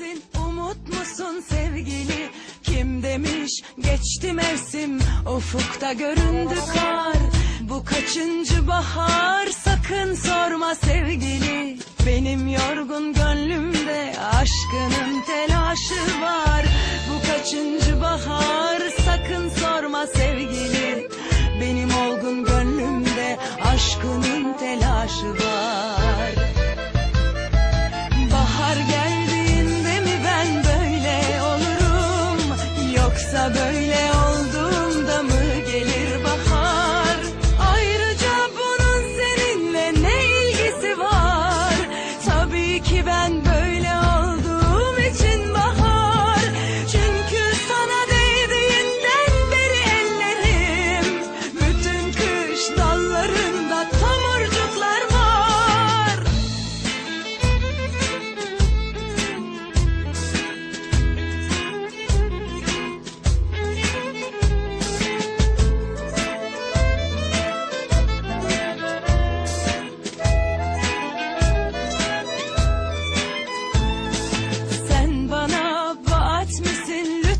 misin, umut musun sevgili? Kim demiş geçti mevsim, ufukta göründü kar. Bu kaçıncı bahar, sakın sorma sevgili. بين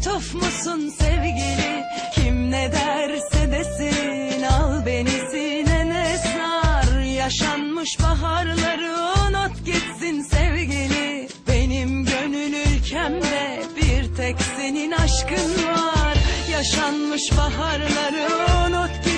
lütuf musun sevgili? Kim ne derse desin, al beni sinene sar. Yaşanmış baharları unut gitsin sevgili. Benim gönül ülkemde bir tek senin aşkın var. Yaşanmış baharları unut gitsin